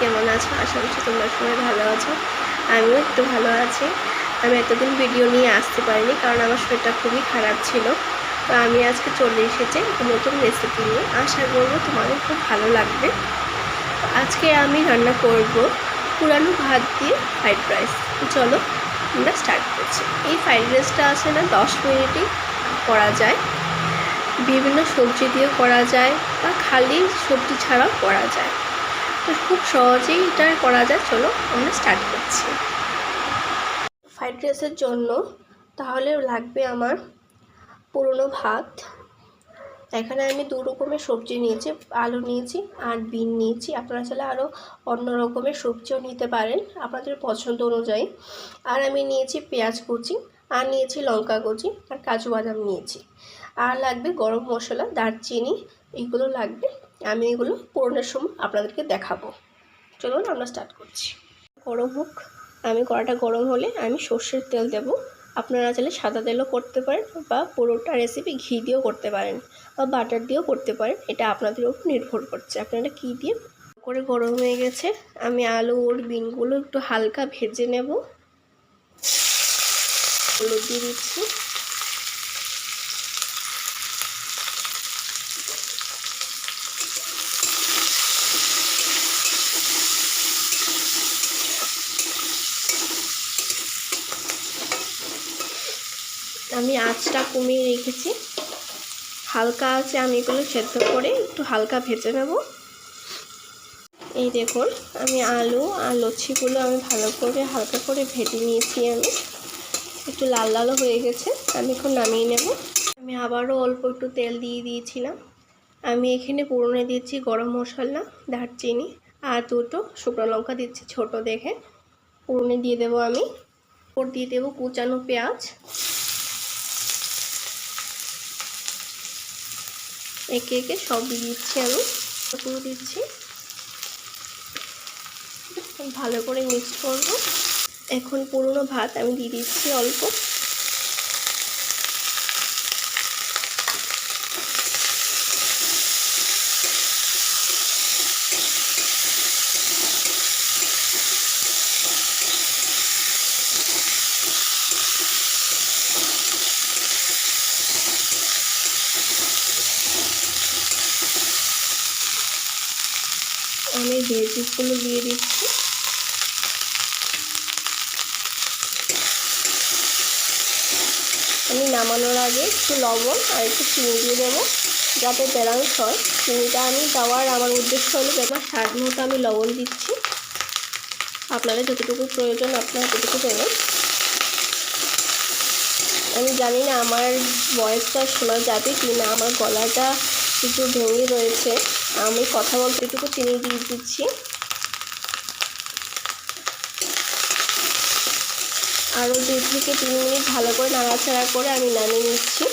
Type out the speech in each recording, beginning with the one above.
কেমন আছো? আশা করছি তোমরা সবাই ভালো আছো। আমিও একটু ভালো আছি। আমি এতদিন ভিডিও নিয়ে আসতে পারিনি কারণ আমার শরীরটা খুবই খারাপ ছিল। তো আমি আজকে চলে এসেছি নতুন রেসিপি নিয়ে। আশা করব তোমাদের খুব ভালো লাগবে। আজকে আমি রান্না করব পুরানো ভাত দিয়ে ফ্রাইড রাইস চলো আমরা স্টার্ট করছি। এই ফ্রাইড রাইসটা আছে না, দশ মিনিটেই করা যায়। বিভিন্ন সবজি দিয়ে করা যায় বা খালি সবজি ছাড়াও করা যায়। তো খুব সহজেই এটা করা যায়। চলো আমরা স্টার্ট করছি। ফ্রাইড রাইসের জন্য তাহলে লাগবে আমার পুরনো ভাত। এখানে আমি দু রকমের সবজি নিয়েছি, আলু নিয়েছি আর বিন নিয়েছি। আপনারা চাইলে আরও অন্য রকমের সবজিও নিতে পারেন আপনাদের পছন্দ অনুযায়ী। আর আমি নিয়েছি পেঁয়াজ কুচি, আর নিয়েছি লঙ্কা কুচি, আর কাজু বাদাম নিয়েছি। আর লাগবে গরম মশলা, দারচিনি, এগুলো লাগবে আমি এগুলো পুরোনোর সময় আপনাদেরকে দেখাবো। চলুন আমরা স্টার্ট করছি। গরম হোক, আমি কড়াটা গরম হলে আমি সর্ষের তেল দেব। আপনারা চাইলে সাদা তেলও করতে পারেন বা পুরোটা রেসিপি ঘি দিয়েও করতে পারেন বা বাটার দিয়েও করতে পারেন, এটা আপনাদের উপর নির্ভর করছে। আপনারা কী দিয়ে করে গরম হয়ে গেছে, আমি আলু, ওর বিনগুলো একটু হালকা ভেজে নেব। হলুদ দিয়ে দিচ্ছি। আমি আঁচটা কমিয়ে রেখেছি। হালকা আছে আমি এগুলো সেদ্ধ করে একটু হালকা ভেজে নেব। এই দেখুন, আমি আলু আর লচ্ছিগুলো আমি ভালো করে হালকা করে ভেজে নিয়েছি আমি। একটু লাল লালও হয়ে গেছে, আমি এখন নামিয়ে নেব। আমি আবারও অল্প একটু তেল দিয়ে দিয়েছিলাম। আমি এখানে পুরনে দিচ্ছি গরম মশলা, দারচিনি আর দুটো শুকনো লঙ্কা দিচ্ছি ছোট দেখে। পুরনে দিয়ে দেবো আমি। ওর দিয়ে দেবো কুচানো পেঁয়াজ। একে একে সব দিচ্ছি আমি পুরো দিচ্ছি। ভালো করে মিক্স করব। এখন পুরনো ভাত আমি দিয়ে দিচ্ছি অল্প। আমি ভেজিসগুলো দিয়ে দিচ্ছি। আমি নামানোর আগে একটু লবণ আর একটু চিনি দিয়ে দেবো, যাতে ব্যালেন্স হয়। চিনিটা আমি দেওয়ার আমার উদ্দেশ্য হলো ব্যাপার স্বাদ মতো আমি লবণ দিচ্ছি। আপনাদের যতটুকু প্রয়োজন আপনারা ততটুকু দেবেন। আমি জানি না আমার বয়সটা শোনা যাবে কি না আমার গলাটা কিছু ভেঙে রয়েছে। আমি কথা বলতে একটু চিনি দিয়ে দিচ্ছি। আরও দু থেকে তিন মিনিট ভালো করে নাড়াচাড়া করে আমি নামিয়ে নিচ্ছি।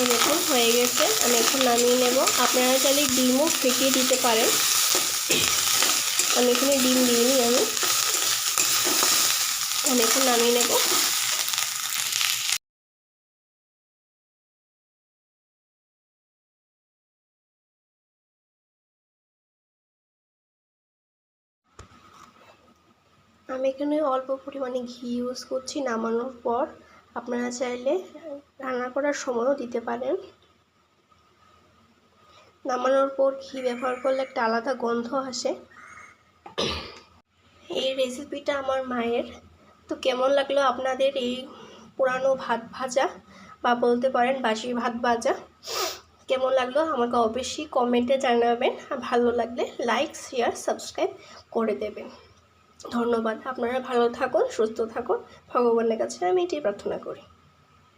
এরকম হয়ে গেছে। আমি এখন নামিয়ে নেব। আপনারা চাইলে ডিমও ফেটিয়ে দিতে পারেন। আমি এখানে ডিম দিইনি আমি। আমি এখন নামিয়ে নেব। আমি এখানে অল্প পরিমাণে ঘি ইউজ করছি নামানোর পর আপনারা চাইলে রান্না করার সময়ও দিতে পারেন। নামানোর পর ঘি ব্যবহার করলে একটা আলাদা গন্ধ আসে। এই রেসিপিটা আমার মায়ের। তো কেমন লাগল আপনাদের এই পুরানো ভাত ভাজা? বা বলতে পারেন বাসি ভাত ভাজা। কেমন লাগল আমাকে অবশ্যই কমেন্টে জানাবেন। আর ভালো লাগলে লাইক শেয়ার সাবস্ক্রাইব করে দেবেন। ধন্যবাদ। আপনারা ভালো থাকুন সুস্থ থাকুন। ভগবানের কাছে আমি এটি প্রার্থনা করি।